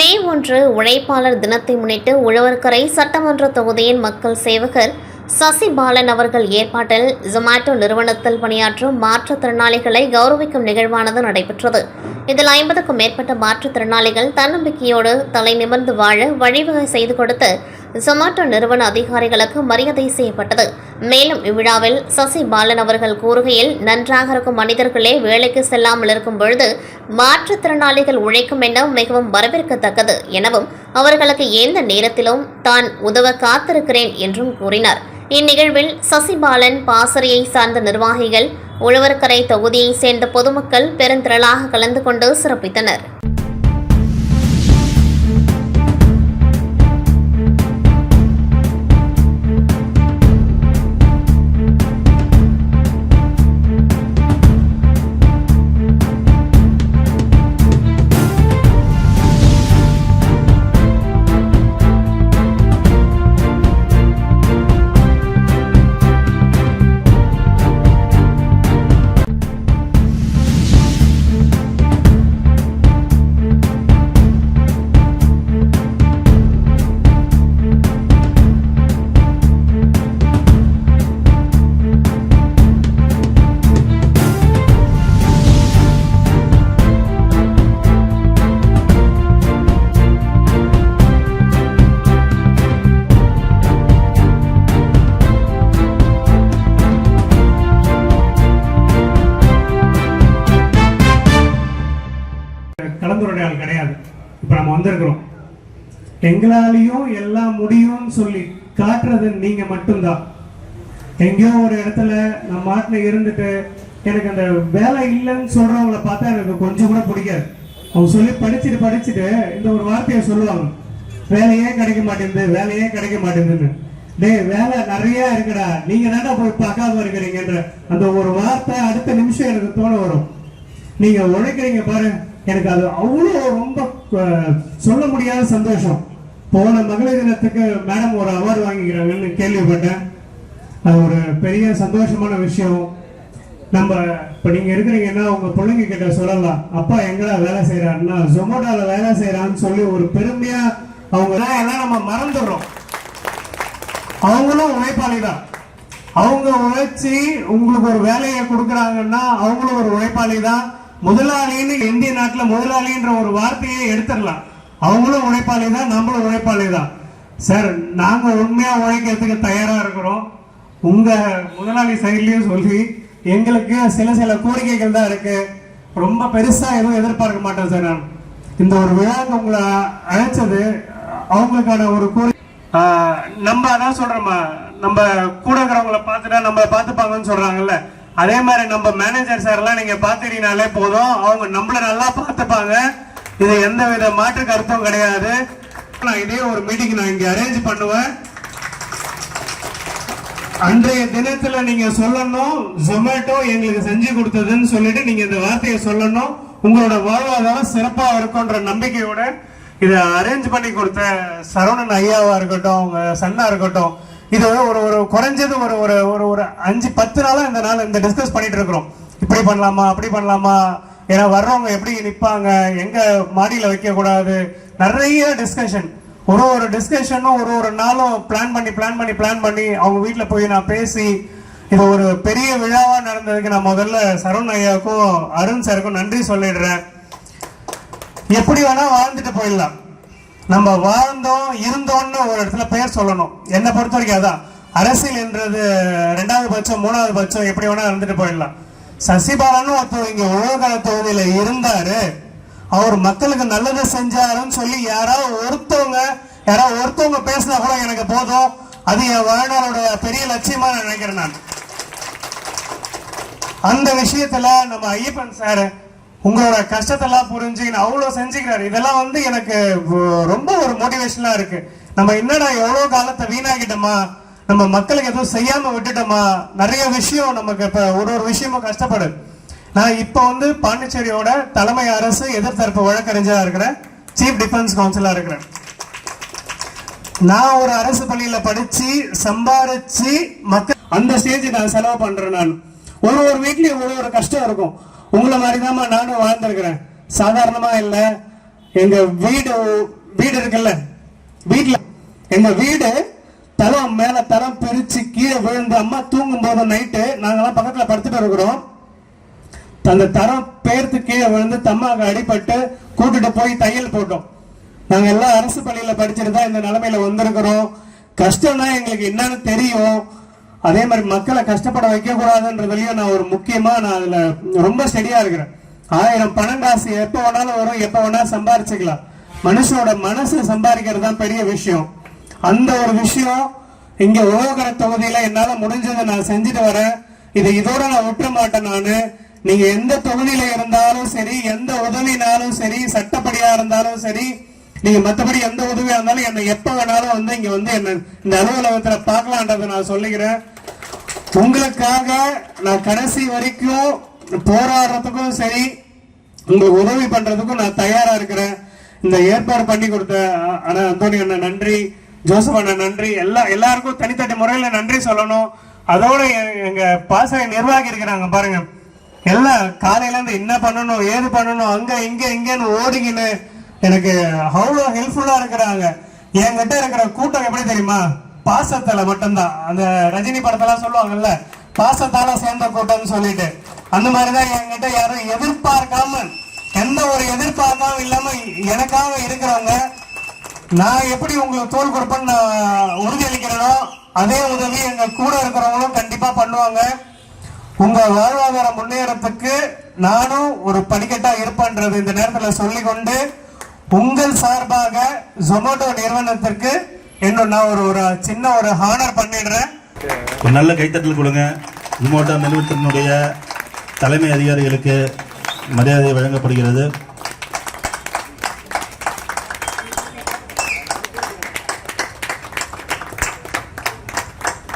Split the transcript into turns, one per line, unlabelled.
மே ஒன்று உழைப்பாளர் தினத்தை முன்னிட்டு உழவர்கரை சட்டமன்ற தொகுதியின் மக்கள் சேவகர் சசிபாலன் அவர்கள் ஏற்பாட்டில் ஜொமாட்டோ நிறுவனத்தில் பணியாற்றும் மாற்றுத்திறனாளிகளை கௌரவிக்கும் நிகழ்வானது நடைபெற்றது. இதில் ஐம்பதுக்கும் மேற்பட்ட மாற்றுத்திறனாளிகள் தன்னம்பிக்கையோடு தலை நிமிர்ந்து வாழ வழிவகை செய்து கொடுத்து ஜொமாட்டோ நிறுவன அதிகாரிகளுக்கு மரியாதை செய்யப்பட்டது. மேலும் இவ்விழாவில் சசி பாலன் அவர்கள் கூறுகையில் நன்றாக இருக்கும் மனிதர்களே வேலைக்கு செல்லாமல் இருக்கும் பொழுது மாற்றுத்திறனாளிகள் உழைக்கும் எண்ணம் மிகவும் வரவேற்கத்தக்கது எனவும் அவர்களுக்கு எந்த நேரத்திலும் தான் உதவ காத்திருக்கிறேன் என்றும் கூறினார். இந்நிகழ்வில் சசிபாலன் பாசறையை சார்ந்த நிர்வாகிகள் உழவர்கரை தொகுதியைச் சேர்ந்த பொதுமக்கள் பெருந்திரளாக கலந்து கொண்டு சிறப்பித்தனர்.
வந்திருக்கிறோம். எங்களாலையும் எல்லாம் முடியும்னு சொல்லி காட்டுறது நீங்க மட்டும்தான். எங்கேயோ ஒரு இடத்துல நம்ம மாட்டில் இருந்துட்டு எனக்கு அந்த வேலை இல்லைன்னு சொல்றவங்கள பார்த்தா எனக்கு கொஞ்சம் கூட பிடிக்காது. அவங்க சொல்லி படிச்சுட்டு படிச்சுட்டு இந்த ஒரு வார்த்தையை சொல்லுவாங்க. வேலையே கிடைக்க மாட்டேங்குது வேலையே கிடைக்க மாட்டேங்குதுன்னு. டேய் வேலை நிறைய இருக்குடா. நீங்க தானே போய் பார்க்காம இருக்கிறீங்கன்ற அந்த ஒரு வார்த்தை அடுத்த நிமிஷம் எனக்கு தோண வரும். நீங்க உழைக்கிறீங்க பாரு. எனக்கு அது அவ்வளோ ரொம்ப சொல்ல முடியாத சந்தோஷம். போன மகளிர் தினத்துக்கு மேடம் ஒரு அவார்டு வாங்கிக்கிறாங்கன்னு கேள்விப்பட்டேன். அது ஒரு பெரிய சந்தோஷமான விஷயம். நம்ம இப்போ நீங்கள் இருக்கிறீங்கன்னா உங்கள் பிள்ளைங்க கிட்ட சொல்லலாம். அப்பா எங்கடா வேலை செய்கிறாருன்னா ஜொமோட்டோவில் வேலை செய்யறான்னு சொல்லி ஒரு பெருமையாக அவங்க எல்லாம் நம்ம மறந்துடுறோம். அவங்களும் உழைப்பாளி தான் அவங்க உழைச்சி உங்களுக்கு ஒரு வேலையை கொடுக்குறாங்கன்னா அவங்களும் ஒரு உழைப்பாளி தான் முதலாளின்னு இந்திய நாட்டில் முதலாளின்ற ஒரு வார்த்தையை எடுத்துடலாம். அவங்களும் உழைப்பாளி தான் நம்மளும் உழைப்பாளி தான் சார் நாங்கள் உண்மையாக உழைக்கிறதுக்கு தயாராக இருக்கிறோம். உங்கள் முதலாளி சைட்லேயும் சொல்லி எங்களுக்கு சில சில கோரிக்கைகள் தான் இருக்குது ரொம்ப பெருசாக எதுவும் எதிர்பார்க்க மாட்டேன் சார் நான். இந்த ஒரு விழாவுக்கு உங்களை அழைச்சது அவங்களுக்கான ஒரு கோரிக்கை நம்ம அதான் சொல்கிறோமா நம்ம கூட இருக்கிறவங்கள பார்த்துட்டா நம்ம பார்த்துப்பாங்கன்னு சொல்கிறாங்கல்ல அதே மாதிரி நம்ம மேனேஜர் சார் எல்லாம் நீங்க போதும். அவங்க நம்மள நல்லா பார்த்துப்பாங்க. இது எந்த வித மாற்று கருத்தும் கிடையாது. நான் இதே ஒரு மீட்டிங் நான் இங்க அரேஞ்ச் பண்ணுவேன். அன்றைய தினத்துல நீங்க சொல்லணும் ஜொமேட்டோ எங்களுக்கு செஞ்சு கொடுத்ததுன்னு சொல்லிட்டு நீங்க இந்த வார்த்தையை சொல்லணும். உங்களோட வாழ்வாதாரம் சிறப்பா இருக்கும்ன்ற நம்பிக்கையோட இதை அரேஞ்ச் பண்ணி கொடுத்த சரவணன் ஐயாவா இருக்கட்டும் அவங்க சன்னா இருக்கட்டும் இது ஒரு ஒரு குறைஞ்சது ஒரு ஒரு ஒரு ஒரு அஞ்சு பத்து நாளாக இந்த நாள் இந்த டிஸ்கஸ் பண்ணிட்டு இருக்கிறோம் இப்படி பண்ணலாமா அப்படி பண்ணலாமா? ஏன்னா வர்றவங்க எப்படி நிற்பாங்க எங்க மாடியில் வைக்கக்கூடாது? நிறைய டிஸ்கஷன் ஒரு ஒரு டிஸ்கஷனும் ஒரு ஒரு நாளும் பிளான் பண்ணி பிளான் பண்ணி பிளான் பண்ணி அவங்க வீட்டில் போய் நான் பேசி இது ஒரு பெரிய விழாவாக நடந்ததுக்கு நான் முதல்ல சரவண் ஐயாவுக்கும் அருண் சாருக்கும் நன்றி சொல்லிடுறேன். எப்படி வேணா வாழ்ந்துட்டு போயிடலாம். நம்ம வாழ்ந்தோம் இருந்தோம்னு ஒரு இடத்துல பெயர் சொல்லணும். என்னை பொறுத்த வரைக்கும் அதான். அரசியல் என்றது ரெண்டாவது பட்சம் மூணாவது பட்சம் எப்படி வேணா இருந்துட்டு போயிடலாம். சசிபாலன் ஒருத்தர் இங்க உலகல தொகுதியில இருந்தாரு. அவர் மக்களுக்கு நல்லது செஞ்சாருன்னு சொல்லி யாராவது ஒருத்தவங்க யாராவது ஒருத்தவங்க பேசினா கூட எனக்கு போதும். அது என் வாழ்நாளோட பெரிய லட்சியமா நான் நினைக்கிறேன் நான். அந்த விஷயத்துல நம்ம ஐயப்பன் சார் உங்களோட கஷ்டத்தெல்லாம் புரிஞ்சுக்கின்னு அவ்வளோ செஞ்சுக்கிறாரு. இதெல்லாம் வந்து எனக்கு ரொம்ப ஒரு மோட்டிவேஷனா இருக்கு. நம்ம என்னடா எவ்வளோ காலத்தை வீணாகிட்டோமா நம்ம மக்களுக்கு எதுவும் செய்யாம விட்டுட்டோமா? நிறைய விஷயம் நமக்கு இப்ப ஒரு ஒரு விஷயமும் கஷ்டப்படுது நான் இப்போ வந்து பாண்டிச்சேரியோட தலைமை அரசு எதிர்த்தரப்பு வழக்கறிஞரா இருக்கிறேன். சீஃப் டிஃபென்ஸ் கவுன்சிலா இருக்கிறேன். நான் ஒரு அரசு பள்ளியில படிச்சு சம்பாரிச்சு மக்கள் அந்த ஸ்டேஜ் நான் செலவு பண்றேன் நான். ஒரு ஒரு வீட்லேயும் ஒரு ஒரு கஷ்டம் இருக்கும். உங்களை மாதிரி நானும் வாழ்ந்திருக்கிறேன். சாதாரணமா இல்ல. எங்க வீடு வீடு இருக்குல்ல. வீட்டுல எங்க வீடு தரம் மேல தரம் பிரிச்சு கீழே விழுந்து அம்மா தூங்கும் போது நைட்டு நாங்கெல்லாம் பக்கத்துல படுத்துட்டு இருக்கிறோம். அந்த தரம் பேர்த்து கீழே விழுந்து தம்மாவுக்கு அடிபட்டு கூட்டிட்டு போய் தையல் போட்டோம். நாங்க எல்லாம் அரசு பள்ளியில படிச்சுட்டு தான் இந்த நிலைமையில வந்திருக்கிறோம். கஷ்டம்னா எங்களுக்கு என்னன்னு தெரியும். அதே மாதிரி மக்களை கஷ்டப்பட வைக்கக்கூடாதுன்றதுலையும் நான் ஒரு முக்கியமா நான் அதுல ரொம்ப ஸ்டெடியா இருக்கிறேன். ஆயிரம் பணம் காசு வேணாலும் வரும் எப்போ வேணாலும் சம்பாரிச்சுக்கலாம். மனுஷனோட மனசு சம்பாதிக்கிறது தான் பெரிய விஷயம். அந்த ஒரு விஷயம் இங்க உலகர தொகுதியில என்னால முடிஞ்சதை நான் செஞ்சுட்டு வரேன். இதை இதோட நான் விட்டுற மாட்டேன் நானு. நீங்க எந்த தொகுதியில் இருந்தாலும் சரி எந்த உதவினாலும் சரி சட்டப்படியா இருந்தாலும் சரி நீங்க மத்தபடி எந்த உதவியா இருந்தாலும் என்னை எப்ப வேணாலும் வந்து இங்க வந்து என்ன இந்த அலுவலகத்துல பார்க்கலான்றதை நான் சொல்லிக்கிறேன். உங்களுக்காக நான் கடைசி வரைக்கும் போராடுறதுக்கும் சரி உங்களுக்கு உதவி பண்றதுக்கும் நான் தயாரா இருக்கிறேன். இந்த ஏற்பாடு பண்ணி கொடுத்த அண்ணா அந்தோனி அண்ணன் நன்றி ஜோசப் அண்ணன் நன்றி எல்லா எல்லாருக்கும் தனித்தனி முறையில நன்றி சொல்லணும். அதோட எ- எங்க பாச நிர்வாகி இருக்கிறாங்க பாருங்க. எல்லாம் காலையில இருந்து என்ன பண்ணணும் ஏது பண்ணணும் அங்க இங்க இங்கன்னு ஓடிக்கின்னு எனக்கு அவ்வளோ ஹெல்ப்ஃபுல்லாக இருக்கிறாங்க. என்கிட்ட இருக்கிற கூட்டம் எப்படி தெரியுமா? பாசத்தில் மட்டும்தான். அந்த ரஜினி படத்தெல்லாம் சொல்லுவாங்கல்ல பாசத்தால சேர்ந்த கூட்டம்னு சொல்லிட்டு. அந்த மாதிரிதான் என்கிட்ட யாரும் எதிர்பார்க்காம எந்த ஒரு எதிர்பார்க்காம இல்லாம எனக்காக இருக்கிறவங்க நான் எப்படி உங்களுக்கு தோல் கொடுப்பேன்னு நான் உறுதியளிக்கிறேனோ அதே உதவி எங்க கூட இருக்கிறவங்களும் கண்டிப்பா பண்ணுவாங்க. உங்க வாழ்வாதார முன்னேறத்துக்கு நானும் ஒரு படிக்கட்டா இருப்பேன்றது இந்த நேரத்துல சொல்லிக்கொண்டு உங்கள் சார்பாக ஜொமேட்டோ நிறுவனத்திற்கு இன்னும் நான் ஒரு ஒரு சின்ன ஒரு ஹானர் பண்ணிடுறேன்.
ஒரு நல்ல கைத்தட்டல் கொடுங்க. ஜொமேட்டோ நிறுவனத்தினுடைய தலைமை அதிகாரிகளுக்கு மரியாதை வழங்கப்படுகிறது.